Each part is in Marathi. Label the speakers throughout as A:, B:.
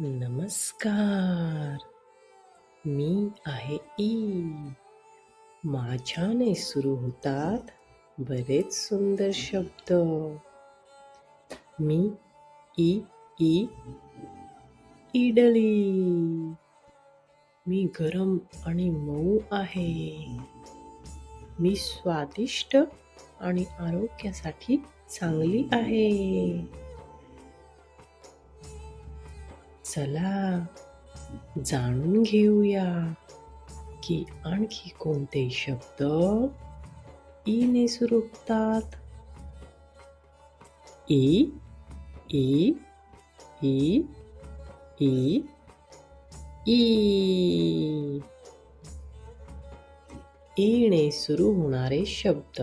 A: नमस्कार. मी आहे ई. माझ्याने सुरू होतात बरेच सुंदर शब्द. मी ई ई इडली. मी गरम आणि मऊ आहे. मी स्वादिष्ट आणि आरोग्यासाठी चांगली आहे. चला जाणून घेऊया की आणखी कोणते शब्द ईने सुरू होतात ई ई ई ई ई. ईने सुरू होणारे शब्द.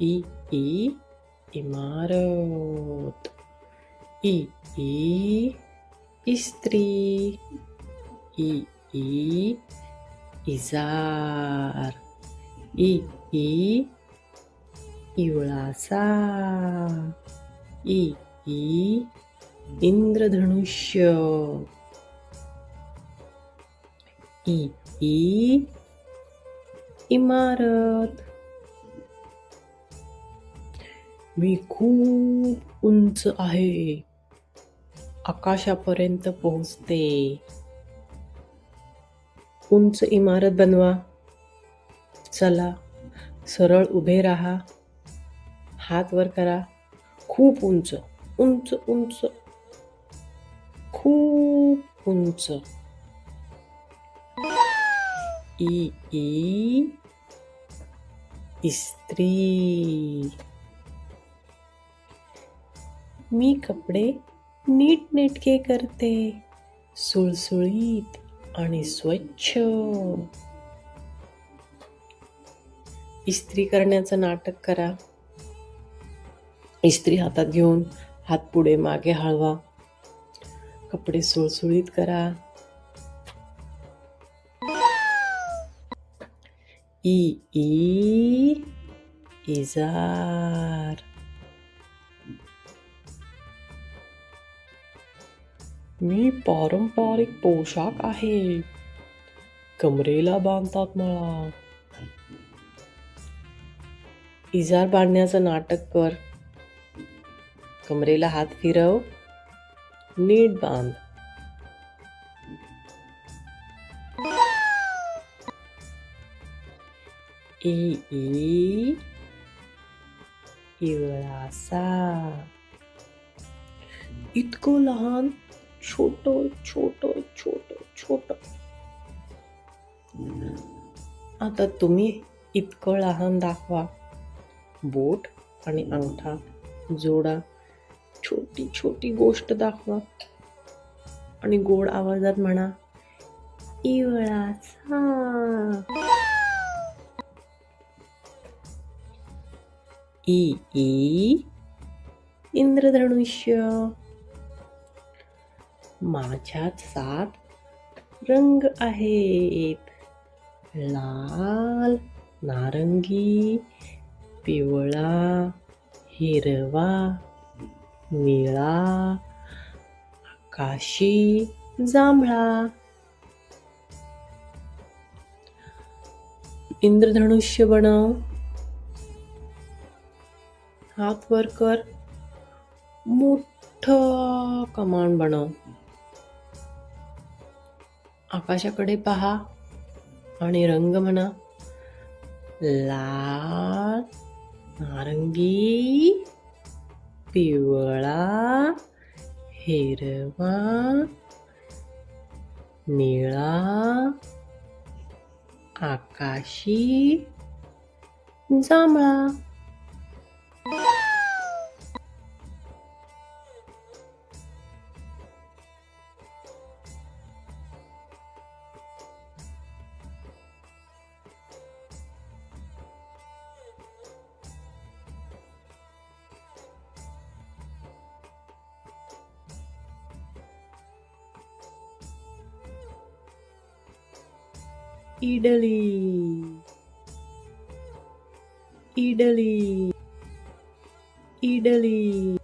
A: ई ई इमारत. ई ई इस्त्री ई ई इजार ई ई इवळासा ई ई इंद्रधनुष्य ई ई इमारत मी खूप उंच आहे आकाशापर्यंत पोहोचते. उंच इमारत बनवा. चला सरळ उभे राहा. हात वर करा. खूप उंच उंच उंच. खूप उंच. ई ई. इस्त्री. मी कपडे नीटनेटके करते. सुळसुळीत आणि स्वच्छ. इस्त्री करण्याचं नाटक करा. इस्त्री हातात घेऊन हात पुढे मागे हळवा. कपडे सुळसुळीत करा. ई ई इजार. मी पारंपरिक पोशाख आहे. कमरेला बांधतात मला. इजार बांधण्याचं नाटक कर. कमरेला हात फिरव. नीट बांध. ई ई इवळासा इतकं लहान छोट छोट छोट छोट. आता तुम्ही इतकं लहान दाखवा. बोट आणि अंगठा जोडा छोटी छोटी गोष्ट दाखवा. आणि गोड आवाजात म्हणा इवळाचा. ई ई इंद्रधनुष्य. माझ्यात सात रंग आहेत. लाल नारंगी पिवळा हिरवा निळा आकाशी जांभळा. इंद्रधनुष्य बनव. हात वर कर. मोठ कमान बनव. आकाशाकडे पहा आणि रंग म्हणा. लाल नारंगी पिवळा हिरवा निळा आकाशी जांभळा. इडली इडली इडली